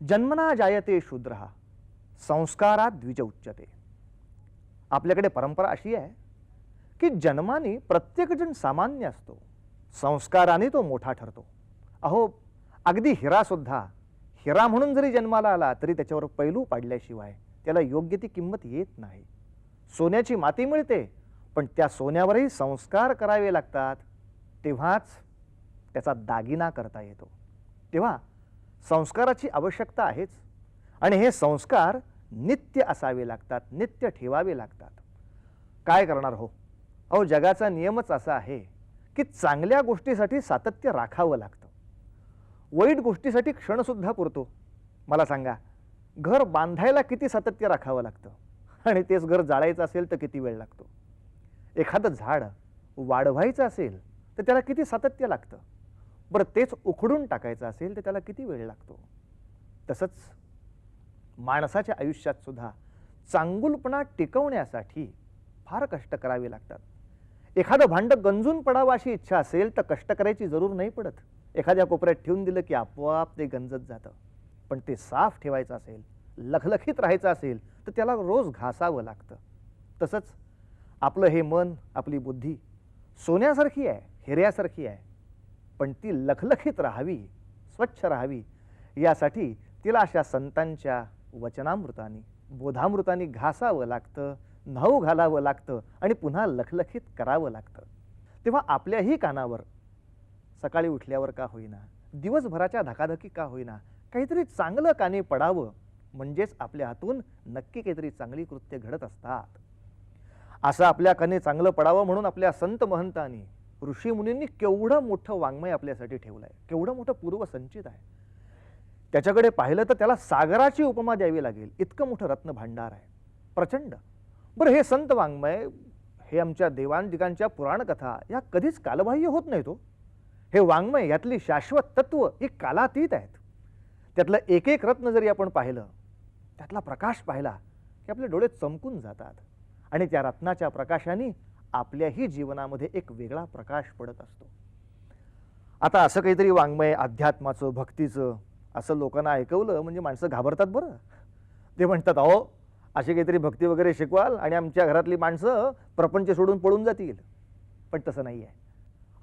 जन्मना जायते शूद्र, संस्कारात द्विज उच्चते आपल्याकडे परंपरा अशी आहे की जन्माने प्रत्येकजण सामान्य असतो, संस्काराने तो मोठा ठरतो। अहो अगदी हिरासुद्धा हिरा म्हणून जरी जन्माला आला तरी त्याच्यावर पैलू पाडल्याशिवाय त्याला योग्य ती किंमत येत नाही. सोन्याची माती मिळते पण त्या सोन्यावरही संस्कार करावे लागतात. तेव्हाच त्याचा दागिना करता येतो. तेव्हा संस्काराची आवश्यकता आहेच. आणि हे संस्कार नित्य असावे लागतात नित्य ठेवावे लागतात. काय करणार हो? अहो जगाचा नियमच असा आहे की चांगल्या गोष्टीसाठी सातत्य राखावं लागतं. वाईट गोष्टीसाठी क्षणसुद्धा पुरतो. मला सांगा घर बांधायला किती सातत्य राखावं लागतं? आणि तेच घर जाळायचं असेल तर किती वेळ लागतो? एखादं झाड वाढवायचं असेल तर त्याला किती सातत्य लागतं? बरं तेच उखडून टाकायचं असेल तर त्याला किती वेळ लागतो? तसंच माणसाच्या आयुष्यात सुद्धा चांगुलपणा टिकवण्यासाठी फार कष्ट करावे लागतात. एखादं भांडं गंजून पडावं अशी इच्छा असेल तर कष्ट करायची जरूर नाही पडत. एखाद्या कोपऱ्यात ठेवून दिलं की आपोआप ते गंजत जातं. पण ते साफ ठेवायचं असेल लखलखीत राहायचं असेल तर त्याला रोज घासावं लागतं. तसंच आपलं हे मन आपली बुद्धी सोन्यासारखी आहे हिऱ्यासारखी आहे. पण ती लखलखीत राहावी स्वच्छ राहावी यासाठी तिला अशा संतांच्या वचनामृतानी बोधामृतानी घासावं लागतं न्हाऊ घालावं लागतं आणि पुन्हा लखलखीत करावं लागतं. तेव्हा आपल्याही कानावर सकाळी उठल्यावर का होईना दिवसभराच्या धकाधकी का होईना काहीतरी चांगलं काने पडावं म्हणजेच आपल्या हातून नक्की काहीतरी चांगली कृत्य घडत असतात. असं आपल्या कने चांगलं पडावं म्हणून आपल्या संत महंतांनी ऋषी मुनींनी केवढं मोठं वाङ्मय आपल्यासाठी ठेवलं आहे केवढं मोठं पूर्व संचित आहे. त्याच्याकडे पाहिलं तर त्याला सागराची उपमा द्यावी लागेल इतकं मोठं रत्न भांडार आहे. प्रचंड. बरं हे संत वाङ्मय हे आमच्या देवांदिकांच्या पुराणकथा या कधीच कालबाह्य होत नाही तो हो. हे वाङ्मय यातली शाश्वत तत्व ही कालातीत आहेत. त्यातलं एक एक रत्न जरी आपण पाहिलं त्यातला प्रकाश पाहिला की आपले डोळे चमकून जातात. आणि त्या रत्नाच्या प्रकाशाने आपल्याही जीवनामध्ये एक वेगळा प्रकाश पडत असतो. आता असं काहीतरी वाङ्मय अध्यात्माचं भक्तीचं असं लोकांना ऐकवलं म्हणजे माणसं घाबरतात बरं. ते म्हणतात अहो अशी काहीतरी भक्ती वगैरे शिकवाल आणि आमच्या घरातली माणसं प्रपंच सोडून पळून जातील. पण तसं नाही आहे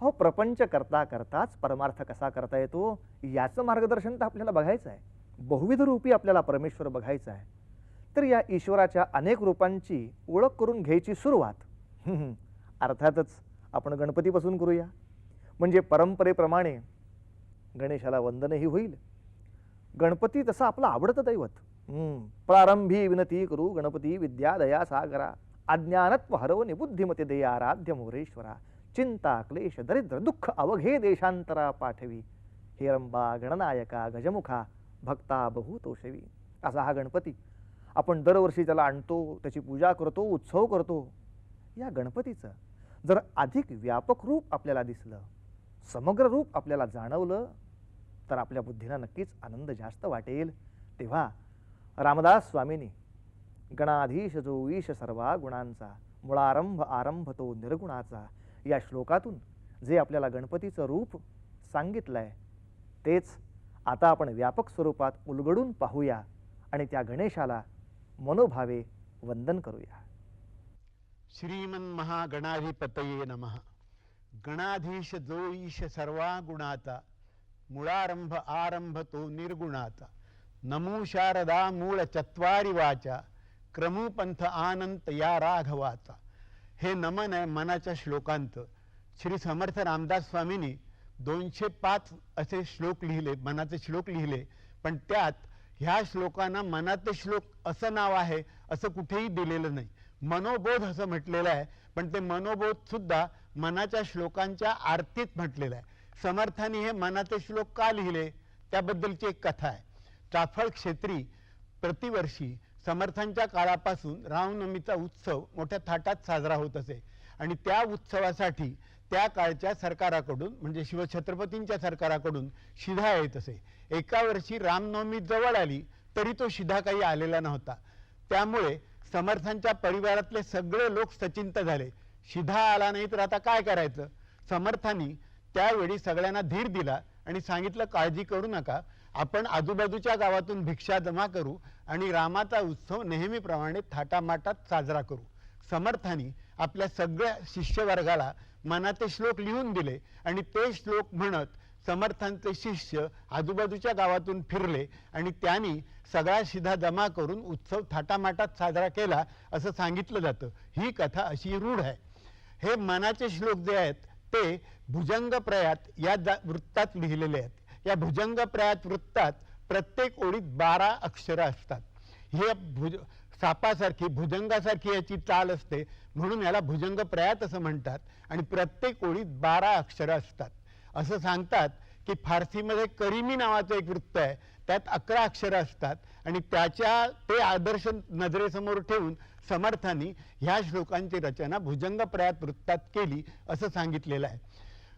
अहो प्रपंच करता करताच परमार्थ कसा करता येतो याचं मार्गदर्शन तर आपल्याला बघायचं आहे. बहुविध रूपी आपल्याला परमेश्वर बघायचा आहे. तर या ईश्वराच्या अनेक रूपांची ओळख करून घ्यायची सुरुवात. अर्थातच आपण गणपतीपासून करूया. म्हणजे परंपरेप्रमाणे गणेशाला वंदनही होईल. गणपती तसा आपला आवडतं दैवत. प्रारंभी विनती करू गणपती विद्या दया सागरा. अज्ञानत्व हरवणे बुद्धिमते दया आराध्य मोरेश्वरा. चिंता क्लेश दरिद्र दुःख अवघे देशांतरा पाठवी. हेरंबा गणनायका गजमुखा भक्ता बहुतोषवी असा हा गणपती. आपण दरवर्षी त्याला आणतो त्याची पूजा करतो उत्सव करतो. या गणपतीचं जर अधिक व्यापक रूप आपल्याला दिसलं समग्र रूप आपल्याला जाणवलं तर आपल्या बुद्धीला नक्कीच आनंद जास्त वाटेल. तेव्हा रामदास स्वामींनी गणाधीश जो ईश सर्वा गुणांचा मुळारंभ आरंभ तो निर्गुणाचा या श्लोकातून जे आपल्याला गणपतीचं रूप सांगितलंय तेच आता आपण व्यापक स्वरूपात उलगडून पाहूया आणि त्या गणेशाला मनोभावे वंदन करूया. श्रीमन्महागणाधिपतये नमः. गणाधीश जो ईश सर्वा गुणाता मुळारंभ आरंभ तो निर्गुणाता. नमो शारदा मूळ चत्वारी वाचा क्रमूपंथ आनंत या राघवाचा हे नमन आहे मनाच्या श्लोकांत. श्री समर्थ रामदास स्वामींनी दोनशे पाच असे श्लोक लिहिले मनाचे श्लोक लिहिले. पण त्यात ह्या श्लोकांना मनाचे श्लोक असं नाव आहे असं कुठेही दिलेलं नाही. मनोबोध असं म्हटलेलं आहे पण ते मनोबोध सुद्धा मनाच्या श्लोकांच्या आरतीत म्हटलेलं आहे. समर्थाने हे मनाचे श्लोक का लिहिले? त्याबद्दलची एक कथा आहे. चाफळ क्षेत्री प्रतिवर्षी समर्थांच्या काळापासून रामनवमीचा उत्सव मोठ्या थाटात साजरा होत असे. आणि त्या उत्सवासाठी त्या काळच्या सरकाराकडून म्हणजे शिवछत्रपतींच्या सरकाराकडून शिधा येत असे. एका वर्षी रामनवमी जवळ आली तरी तो शिधा काही आलेला नव्हता. त्यामुळे समर्थांच्या परिवारातले सगळे लोक सचिंत झाले. शिधा आला नाही तर आता काय करायचं? समर्थांनी त्यावेळी सगळ्यांना धीर दिला आणि सांगितलं काळजी करू नका. आपण आजूबाजूच्या गावातून भिक्षा जमा करू आणि रामाचा उत्सव नेहमीप्रमाणे थाटामाटात साजरा करू. समर्थानी आपल्या सगळ्या शिष्यवर्गाला मनाचे श्लोक लिहून दिले आणि ते श्लोक म्हणत समर्थांचे शिष्य आजूबाजूच्या गावातून फिरले आणि त्यांनी सगळा शिधा जमा करून उत्सव थाटामाटात साजरा केला असं सांगितलं जातं. ही कथा अशी रूढ आहे. हे मनाचे श्लोक जे आहेत ते भुजंग प्रयात या जा- वृत्तात लिहिलेले आहेत. या भुजंगप्रयात वृत्तात प्रत्येक ओळीत बारा अक्षरं असतात. हे भुज सापासारखी भुजंगासारखी याची चाल असते. म्हणून याला भुजंगप्रयात असं म्हणतात आणि प्रत्येक ओळीत बारा अक्षरं असतात. असं सांगतात की फारसीमध्ये करीमी नावाचं एक वृत्त आहे. त्यात अकरा अक्षरं असतात आणि त्याच्या ते आदर्श नजरेसमोर ठेवून समर्थांनी ह्या श्लोकांची रचना भुजंगप्रयात वृत्तात केली असं सांगितलेलं आहे.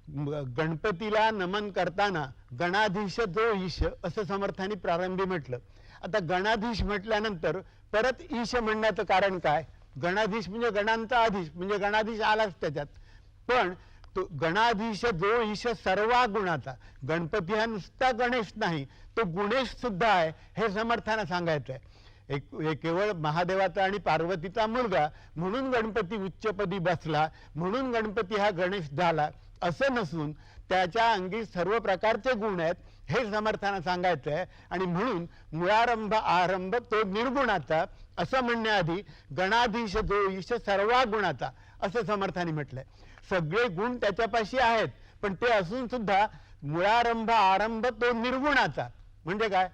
गणपतीला नमन करताना गणाधीश जो ईश असं समर्थाने प्रारंभी म्हटलं. आता गणाधीश म्हटल्यानंतर परत ईश म्हणण्याचं कारण काय? गणाधीश म्हणजे गणांचा आधीश म्हणजे गणाधीश आलाच त्याच्यात. पण तो गणाधीश जो ईश सर्वा गुणाचा गणपती हा नुसता गणेश नाही तो गुणेश सुद्धा आहे हे समर्थानं सांगायचं आहे एक हे केवळ महादेवाचा आणि पार्वतीचा मुलगा म्हणून गणपती उच्चपदी बसला म्हणून गणपती हा गणेश झाला असं नसून त्याच्या अंगी सर्व प्रकारचे गुण आहेत हे समर्थानं सांगायचं आहे आणि म्हणून मुळारंभ आरंभ तो निर्गुणाचा असं म्हणण्याआधी गणाधीश जो ईश सर्वा गुणाचा असं समर्थाने म्हटलंय. सगळे गुण त्याच्यापाशी आहेत पण ते असून सुद्धा मुळारंभ आरंभ तो निर्गुणाचा. म्हणजे काय?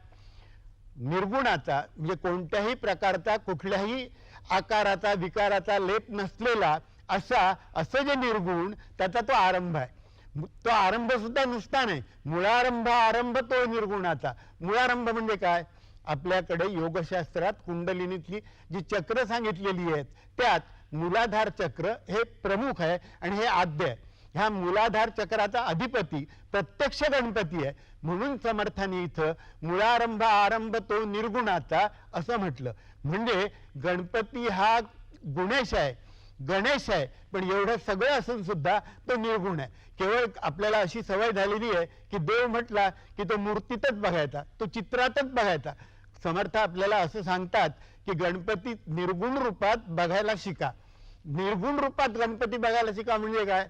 निर्गुणाचा म्हणजे कोणत्याही प्रकारचा कुठल्याही आकाराचा विकाराचा लेप नसलेला असा असं जे निर्गुण त्याचा तो आरंभ आहे. तो आरंभ सुद्धा नुसता नाही. मुळारंभ आरंभ तो निर्गुणाचा. मुळारंभ म्हणजे काय? आपल्याकडे योगशास्त्रात कुंडलिनीतली जी चक्र सांगितलेली आहेत त्यात मुलाधार चक्र हे प्रमुख आहे आणि हे आद्य आहे. ह्या मुलाधार चक्राचा अधिपती प्रत्यक्ष गणपती आहे. म्हणून समर्थाने इथं मुळारंभ आरंभ तो निर्गुणाचा असं म्हटलं. म्हणजे गणपती हा गुणेश आहे. गणेश आहे पण एवढं सगळं असून सुद्धा तो निर्गुण आहे. केवळ आपल्याला अशी सवय झालेली आहे की देव म्हटला की तो मूर्तीतच बघायचा तो चित्रातच बघायचा. समर्थ आपल्याला असं सांगतात की गणपती निर्गुण रूपात बघायला शिका. निर्गुण रूपात गणपती बघायला शिका म्हणजे काय?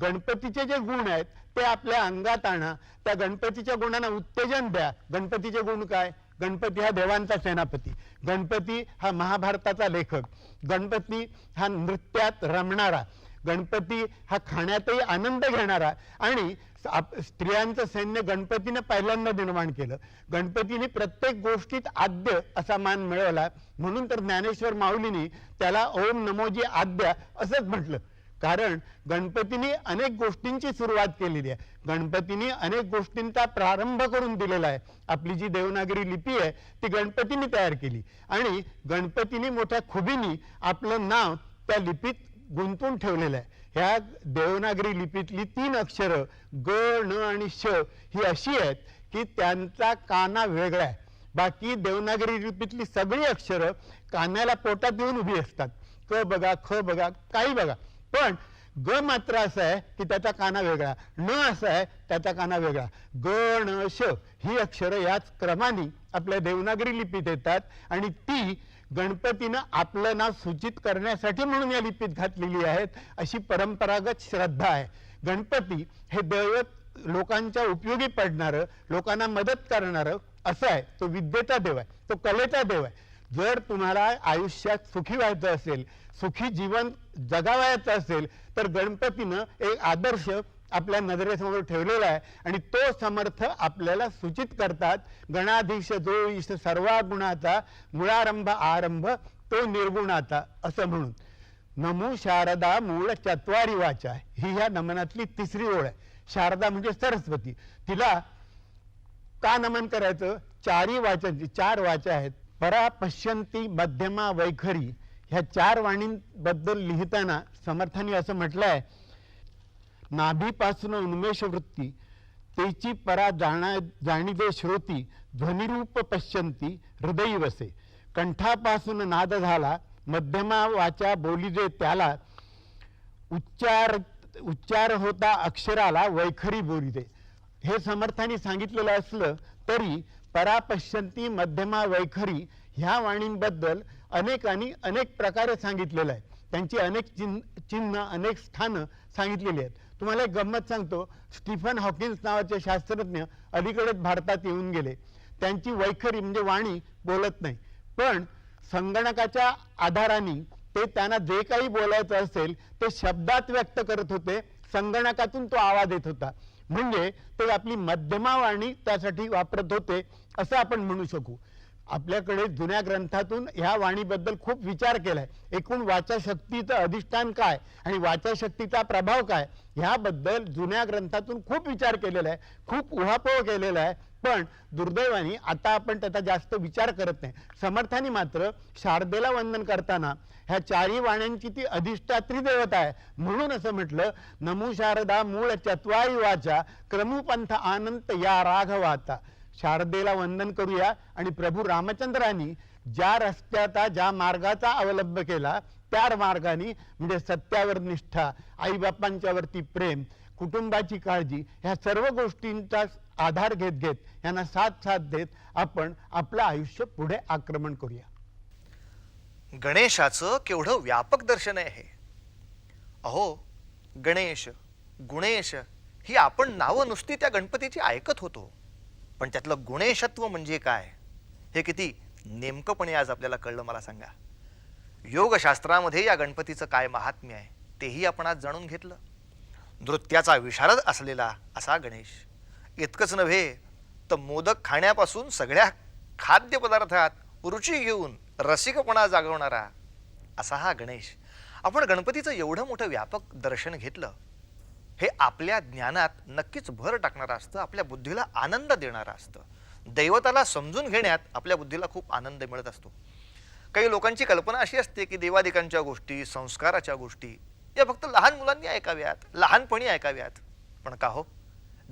गणपतीचे जे गुण आहेत ते आपल्या अंगात आणा. त्या गणपतीच्या गुणांना उत्तेजन द्या. गणपतीचे गुण काय? गणपती हा देवांचा सेनापती. गणपती हा महाभारताचा लेखक. गणपती हा नृत्यात रमणारा. गणपती हा खाण्यातही आनंद घेणारा आणि आप- स्त्रियांचं सैन्य गणपतीने पहिल्यांदा निर्माण केलं. गणपतीने प्रत्येक गोष्टीत आद्य असा मान मिळवला. म्हणून तर ज्ञानेश्वर माऊलीने त्याला ओम नमोजी आद्या असंच म्हटलं. कारण गणपतीने अनेक गोष्टींची सुरुवात केलेली आहे. गणपतीने अनेक गोष्टींचा प्रारंभ करून दिलेला आहे. आपली जी देवनागरी लिपी आहे ती गणपतीने तयार केली. आणि गणपतीने मोठ्या खुबीनी आपलं नाव त्या लिपीत गुंतून ठेवलेलं आहे. ह्या देवनागरी लिपीतली तीन अक्षरं ग न आणि श ही अशी आहेत की त्यांचा काना वेगळा आहे. बाकी देवनागरी लिपीतली सगळी अक्षरं कान्याला पोटात येऊन उभी असतात. क बघा ख बघा काही बघा. पण ग मात्र असं आहे की त्याचा काना वेगळा न असं आहे त्याचा काना वेगळा. ग न श ही अक्षरं याच क्रमाने आपल्या देवनागरी लिपीत येतात आणि ती गणपतीनं आपलं नाव सूचित करण्यासाठी म्हणून या लिपीत घातलेली आहेत अशी परंपरागत श्रद्धा आहे. गणपती हे दैवत लोकांच्या उपयोगी पडणारं लोकांना मदत करणारं असं आहे. तो विद्येचा देव आहे तो कलेचा देव आहे. जर तुम्हाला आयुष्यात सुखी व्हायचं असेल सुखी जीवन जगावायचं असेल तर गणपतीनं एक आदर्श आपल्या नजरेसमोर ठेवलेला आहे. आणि तो समर्थ आपल्याला सूचित करतात गणाधीश जो ईश सर्वा गुणाचा मुळारंभ आरंभ तो निर्गुणाचा असं म्हणून. नमो शारदा मूळ चत्वारी वाचा ही ह्या नमनातली तिसरी ओळ आहे. शारदा म्हणजे सरस्वती. तिला का नमन करायचं? चारी वाचांची चार वाचा आहेत. परा पश्यंती मध्यमा वैखरी. ह्या चार वाणींबद्दल लिहिताना समर्थांनी असं म्हटलंय नाभीपासून उन्मेष वृत्ती तेची परा जाणा जाणीवे श्रोती ध्वनिरूप पश्यंती हृदयी वसे कंठापासून नाद झाला मध्यमा वाचा बोलिजे त्याला उच्चार उच्चार होता अक्षराला वैखरी बोलिजे हे समर्थाने सांगितलेलं असलं तरी परापश्यंती मध्यमा वैखरी ह्या वाणींबद्दल अनेकांनी अनेक प्रकारे सांगितलेलं आहे. त्यांची अनेक चिन्ह चिन्ह अनेक स्थानं सांगितलेली आहेत. तुम्हाला एक गंमत सांगतो. स्टीफन हॉकिन्स नावाचे शास्त्रज्ञ अलीकडेच भारतात येऊन गेले. त्यांची वैखरी म्हणजे वाणी बोलत नाही. पण संगणकाच्या आधाराने ते त्यांना जे काही बोलायचं असेल ते शब्दात व्यक्त करत होते. संगणकातून तो आवाज येत होता. म्हणजे ते आपली मध्यमा वाणी त्यासाठी वापरत होते असं आपण म्हणू शकू. आपल्याकडे जुन्या ग्रंथातून ह्या वाणीबद्दल खूप विचार केलाय. एकूण वाचाशक्तीचं अधिष्ठान काय आणि वाचाशक्तीचा प्रभाव काय? ह्याबद्दल जुन्या ग्रंथातून खूप विचार केलेला आहे खूप उहापोह केलेला आहे पण दुर्दैवाने आता आपण त्याचा जास्त विचार करत नाही. समर्थानी मात्र शारदेला वंदन करताना ह्या चारही वाण्यांची ती अधिष्ठात्री देवता आहे. म्हणून असं म्हटलं नमो शारदा मूळ चत्वारी वाचा क्रमुपंथ आनंत या राघवाता. शारदेला वंदन करूया. आणि प्रभू रामचंद्रांनी ज्या रस्त्याचा ज्या मार्गाचा अवलंब केला त्या मार्गाने म्हणजे सत्यावर निष्ठा आईबापांच्यावरती प्रेम कुटुंबाची काळजी ह्या सर्व गोष्टींचा आधार घेत घेत यांना साथ साथ देत आपण आपलं आयुष्य पुढे आक्रमण करूया. गणेशाचं केवढं व्यापक दर्शन आहे हे. अहो गणेश गुणेश ही आपण नावं नुसती त्या गणपतीची ऐकत होतो. पण त्यातलं गुणेशत्व म्हणजे काय? हे किती नेमकंपणे आज आपल्याला कळलं मला सांगा. योगशास्त्रामध्ये या गणपतीचं काय महात्म्य आहे तेही आपण आज जाणून घेतलं. नृत्याचा विशारद असलेला असा गणेश. इतकंच नव्हे तर मोदक खाण्यापासून सगळ्या खाद्यपदार्थात रुची घेऊन रसिकपणा जागवणारा असा हा गणेश. आपण गणपतीचं एवढं मोठं व्यापक दर्शन घेतलं हे आपल्या ज्ञानात नक्कीच भर टाकणारं असतं आपल्या बुद्धीला आनंद देणारं असतं. दैवताला समजून घेण्यात आपल्या बुद्धीला खूप आनंद मिळत असतो. काही लोकांची कल्पना अशी असते की देवादिकांच्या गोष्टी संस्काराच्या गोष्टी या फक्त लहान मुलांनी ऐकाव्यात लहानपणी ऐकाव्यात. पण का हो?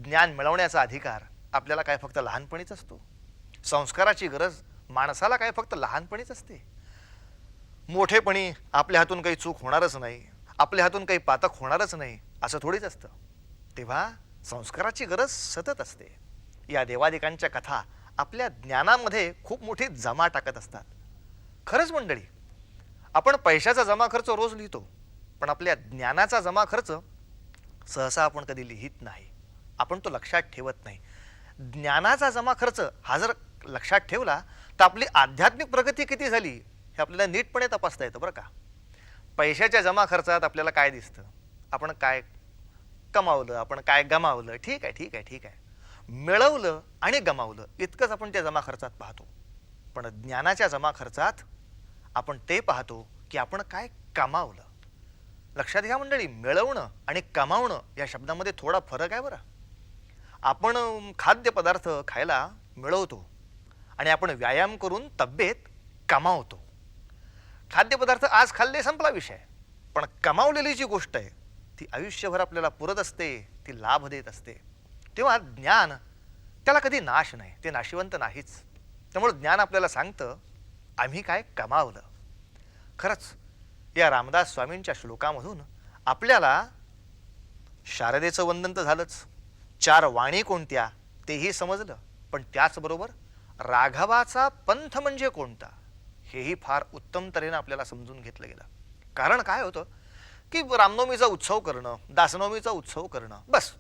ज्ञान मिळवण्याचा अधिकार आपल्याला काय फक्त लहानपणीच असतो? संस्काराची गरज माणसाला काय फक्त लहानपणीच असते? मोठेपणी आपल्या हातून काही चूक होणारच नाही आपल्या हातून काही पातक होणारच नाही असं थोडीच असतं. तेव्हा संस्काराची गरज सतत असते. या देवादिकांच्या कथा आपल्या ज्ञानामध्ये खूप मोठी जमा टाकत असतात. खरंच मंडळी आपण पैशाचा जमा खर्च रोज लिहितो पण आपल्या ज्ञानाचा जमा खर्च सहसा आपण कधी लिहित नाही. आपण तो लक्षात ठेवत नाही. ज्ञानाचा जमा खर्च हा जर लक्षात ठेवला तर आपली आध्यात्मिक प्रगती किती झाली हे आपल्याला नीटपणे तपासता येतं बरं का. पैशाच्या जमा खर्चात आपल्याला काय दिसतं? आपण काय कमावलं आपण काय गमावलं ठीक आहे ठीक आहे ठीक आहे. मिळवलं आणि गमावलं इतकंच आपण त्या जमा खर्चात पाहतो. पण ज्ञानाच्या जमा खर्चात आपण ते पाहतो की आपण काय कमावलं. लक्षात घ्या मंडळी मिळवणं आणि कमावणं या शब्दामध्ये थोडा फरक आहे बरं. आपण खाद्यपदार्थ खायला मिळवतो आणि आपण व्यायाम करून तब्येत कमावतो. खाद्यपदार्थ आज खाल्ले संपला विषय पण कमावलेली जी गोष्ट आहे ती आयुष्यभर आपल्याला पुरत असते ती लाभ देत असते. तेव्हा ज्ञान त्याला कधी नाश नाही ते नाशिवंत नाहीच. त्यामुळं ज्ञान आपल्याला सांगतं आम्ही काय कमावलं. खरंच या रामदास स्वामींच्या श्लोकामधून आपल्याला शारदेचं वंदन तर झालंच. चार वाणी कोणत्या तेही समजलं. पण त्याचबरोबर राघवाचा पंथ म्हणजे कोणता हेही फार उत्तम तऱ्हेनं आपल्याला समजून घेतलं गेलं. कारण काय होतं? की रामनवमीचा उत्सव करणं दासनवमीचा उत्सव करणं. बस.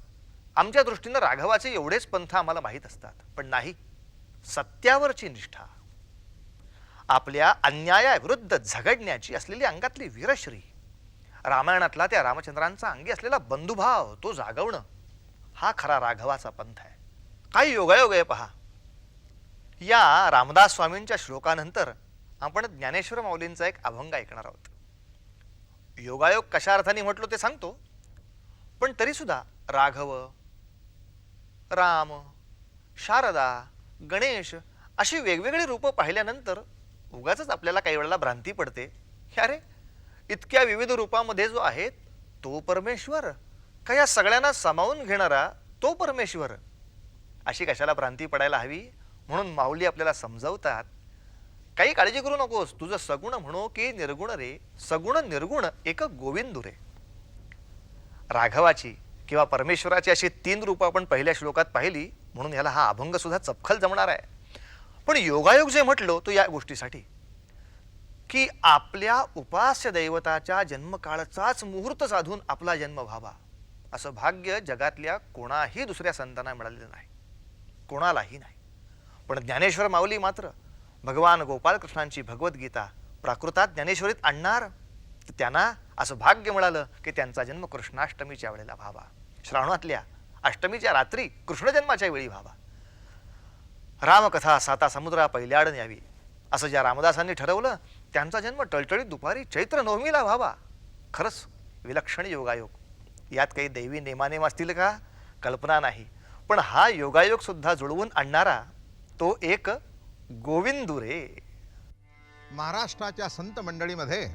आमच्या दृष्टीनं राघवाचे एवढेच पंथ आम्हाला माहीत असतात. पण नाही. सत्यावरची निष्ठा. आपल्या अन्यायाविरुद्ध झगडण्याची असलेली अंगातली वीरश्री. रामायणातला त्या रामचंद्रांचा अंगी असलेला बंधुभाव तो जागवणं हा खरा राघवाचा पंथ आहे. काही योगायोग आहे पहा. या रामदास स्वामींच्या श्लोकानंतर आपण ज्ञानेश्वर माऊलींचा एक अभंग ऐकणार आहोत. योगायोग कशा अर्थाने म्हटलो ते सांगतो. पण तरीसुद्धा राघव राम शारदा गणेश अशी वेगवेगळी रूपं पाहिल्यानंतर उगाच आपल्याला काही वेळेला भ्रांती पडते. की अरे इतक्या विविध रूपामध्ये जो आहे तो परमेश्वर. का या सगळ्यांना सामावून घेणारा तो परमेश्वर? अशी कशाला भ्रांती पडायला हवी? म्हणून माऊली आपल्याला समजावतात. काही काळजी करू नकोस. तुझं सगुण म्हणो की निर्गुण रे. सगुण निर्गुण एक गोविंदू रे. राघवाची किंवा परमेश्वराची अशी तीन रूपं आपण पहिल्या श्लोकात पाहिली म्हणून याला हा अभंग सुद्धा चपखल जमणार आहे. पण योगायोग जे म्हटलो तो या गोष्टीसाठी. की आपल्या उपास्य दैवताच्या जन्मकाळचाच मुहूर्त साधून आपला जन्म व्हावा. असं भाग्य जगातल्या कोणाही दुसऱ्या संतांना मिळालेलं नाही. कोणालाही नाही. पण ज्ञानेश्वर माऊली मात्र भगवान गोपालकृष्णांची भगवद्गीता प्राकृतात ज्ञानेश्वरीत आणणार तर त्यांना असं भाग्य मिळालं की त्यांचा जन्म कृष्णाष्टमीच्या वेळेला व्हावा. श्रावणातल्या अष्टमीच्या रात्री कृष्णजन्माच्या वेळी व्हावा. रामकथा साता समुद्रा पहिल्याड यावी असं ज्या रामदासांनी ठरवलं त्यांचा जन्म टळटळीत दुपारी चैत्र नवमीला व्हावा. खरंच विलक्षण योगायोग. यात काही दैवी नेमानेम असतील का? कल्पना नाही. पण हा योगायोग सुद्धा जुळवून आणणारा तो एक गोविंदुरे. महाराष्ट्राच्या संत मंडळीमध्ये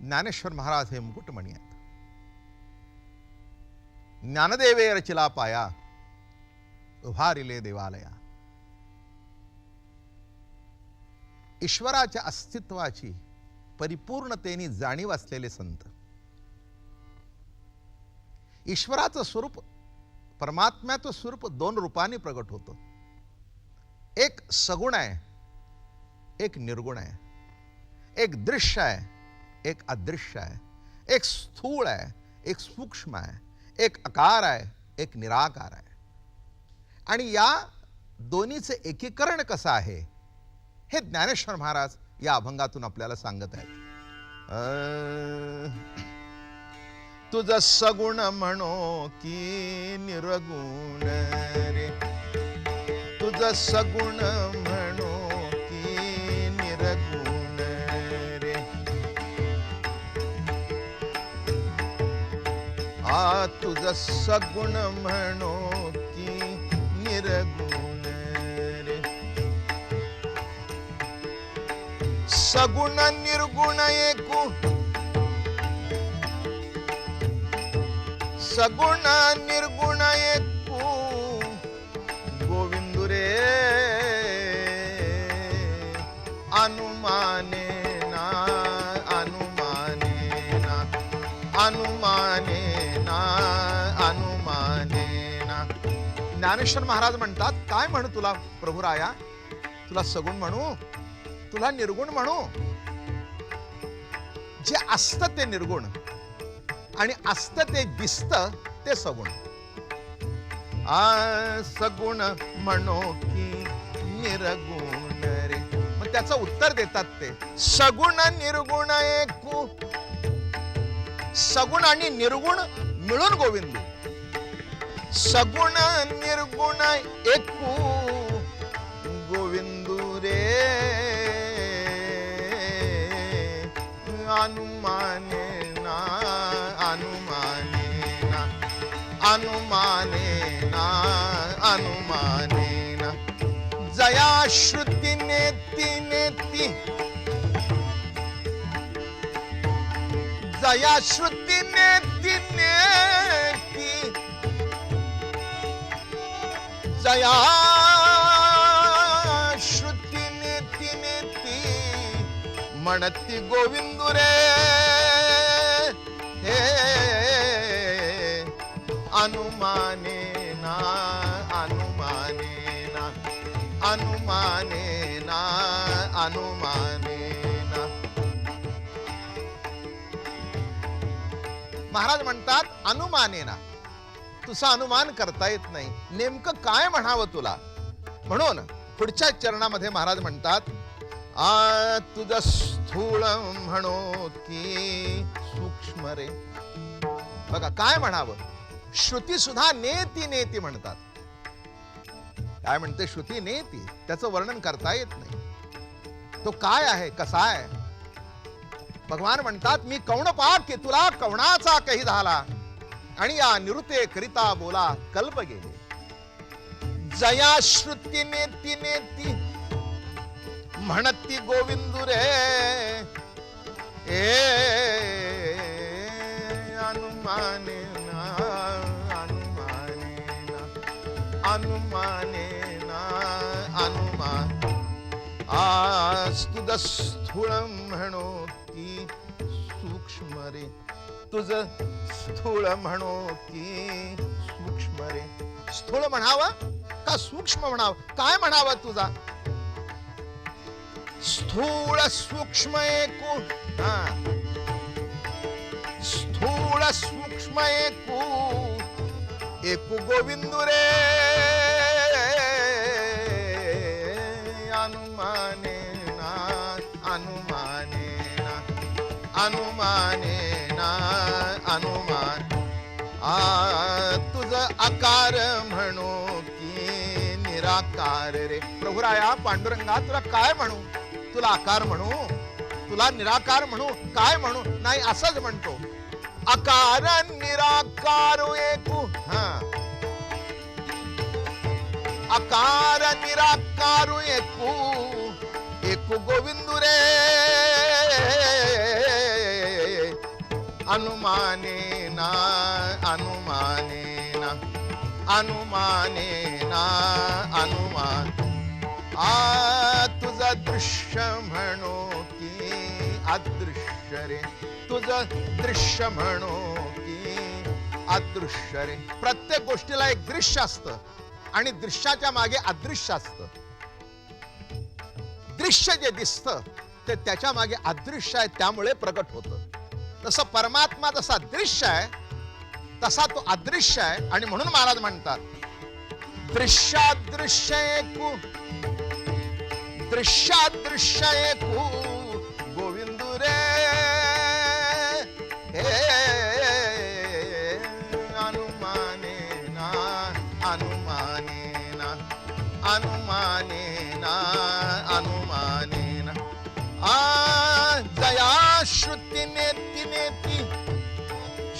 ज्ञानेश्वर महाराज हे मुकुटमणी आहेत. ज्ञानदेवे रचिला पाया उभारिले देवालया. ईश्वराच्या अस्तित्वाची परिपूर्णतेने जाणीव असलेले संत. ईश्वराचं स्वरूप परमात्म्याचं स्वरूप दोन रूपाने प्रगट होतं. एक सगुण आहे एक निर्गुण आहे एक दृश्य आहे एक अदृश्य आहे एक स्थूळ आहे एक सूक्ष्म आहे एक आकार आहे एक निराकार आहे. आणि या दोन्हीचे एकीकरण कसं आहे हे ज्ञानेश्वर महाराज या अभंगातून आपल्याला सांगत आहेत. तुझ तुझं सगुण म्हणो की निर्गुण. तुझ सगुण म्हणो की निरगुण रे. आ तुझ सगुण म्हणो की निरगुण रे. सगुण निर्गुण एकू. सगुण निर्गुण एकू. ज्ञानेश्वर महाराज म्हणतात काय म्हणू तुला प्रभुराया? तुला सगुण म्हणू? तुला निर्गुण म्हणू? जे असतं ते निर्गुण आणि असतं ते दिसत ते सगुण. आ सगुण म्हणो की निर्गुण रे. मग त्याचं उत्तर देतात ते. सगुण निर्गुण एकू सगुण आणि निर्गुण मिळून गोविंद. सगुण निर्गुण एकू गोविंदू रे। अनुमाने ना अनुमाने ना अनुमाने ना अनुमाने ना। जया श्रुती नेती नेती। जया श्रुती नेती नेती। जया श्रुती नेती नेती म्हणती गोविंद रे हे अनुमाने ना अनुमाने ना अनुमाने ना अनुमाने ना. महाराज म्हणतात अनुमाने ना. तुझं अनुमान करता येत नाही. नेमकं काय म्हणावं तुला? म्हणून पुढच्या चरणामध्ये महाराज म्हणतात आ तुझं स्थूळ म्हणो की सूक्ष्म रे. बघा काय म्हणावं? श्रुती सुद्धा नेती नेती म्हणतात. काय म्हणते श्रुती? नेती. त्याचं वर्णन करता येत नाही. तो काय आहे? कसा आहे? भगवान म्हणतात मी कौण पाक की तुला कवणाचा काही झाला? आणि या निरुते करिता बोला कल्प गेले जया श्रुतीने तिने ती म्हणती गोविंदू रे. ए अनुमाने ना अनुमानेना अनुमानेना अनुमान आज स्थूळ म्हणो की सूक्ष्म रे. तुझ स्थूळ म्हणो की सूक्ष्म रे. स्थूळ म्हणावा? का सूक्ष्म म्हणावं? काय म्हणावं तुझा? स्थूळ सूक्ष्म एकू स्थूळ सूक्ष्म एकू एकू गोविंदू प्रभुराया पांडुरंगा तुला काय म्हणू? तुला आकार म्हणू? तुला निराकार म्हणू? काय म्हणू? नाही असंच म्हणतो. आकार निराकार एकू. हा. आकार निराकार एकू. एकू गोविंदू रे. अनुमानेना अनुमानेना अनुमानेना अनुमान आ तुझं दृश्य म्हणो की अदृश्य रे तुझं दृश्य म्हणो की अदृश्य रे प्रत्येक गोष्टीला एक दृश्य असतं आणि दृश्याच्या मागे अदृश्य असतं. दृश्य जे दिसतं ते त्याच्यामागे अदृश्य आहे त्यामुळे प्रकट होतं. तसं परमात्मा जसा दृश्य आहे तसा तो अदृश्य आहे आणि म्हणून महाराज म्हणतात दृश्यादृश्य एकू दृश्यादृश्य एकू गोविंदू रे हे अनुमानेना अनुमानेना अनुमानेना अनुमानेना आ जया श्रुती नेती नेती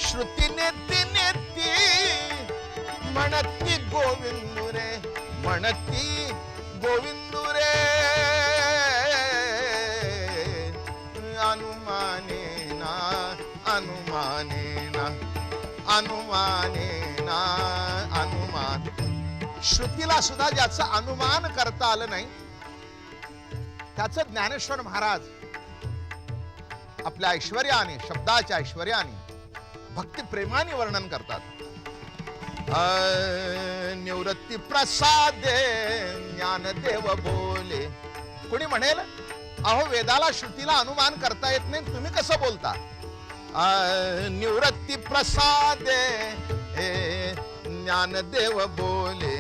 श्रुती नेती नेती म्हणती गोविंदू रे म्हणती गोविंदू रे अनुमानेना श्रुतीला सुद्धा ज्याचं अनुमान करता आलं नाही त्याच ज्ञानेश्वर महाराज आपल्या ऐश्वर्याने शब्दाच्या ऐश्वर्याने भक्ती प्रेमाने वर्णन करतात. निवृत्ती प्रसादे ज्ञानदेव बोले. कोणी म्हणेल अहो वेदाला श्रुतीला अनुमान करता येत नाही तुम्ही कसं बोलता? निवृत्ती प्रसादे ज्ञान ज्ञानदेव बोले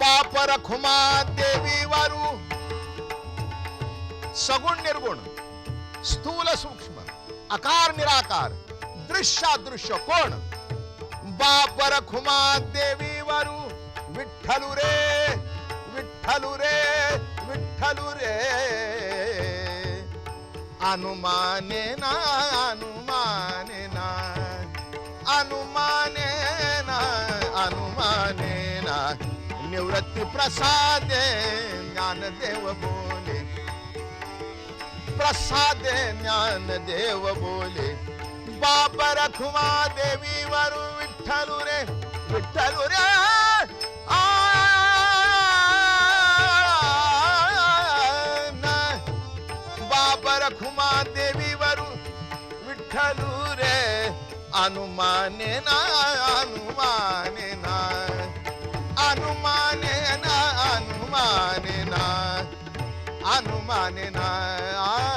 बाप रखुमा देवी वारू सगुण निर्गुण स्थूल सूक्ष्म आकार निराकार दृश्यादृश्य कोण? बाप रखुमा देवी वारू विठ्ठलू रे विठ्ठलू रे विठ्ठलू रे. अनुमाने ना अनुमाने ना अनुमान निवृत्ती प्रसादे ज्ञानदेव बोले प्रसादे ज्ञानदेव बोले बाप रखुमा देवी वरु विठ्ठलू रे विठ्ठलू रे आ, ना. बाप रखुमा देवी वरु विठ्ठलू रे अनुमाने ना अनुमाने ಕಾನಿನ ಆ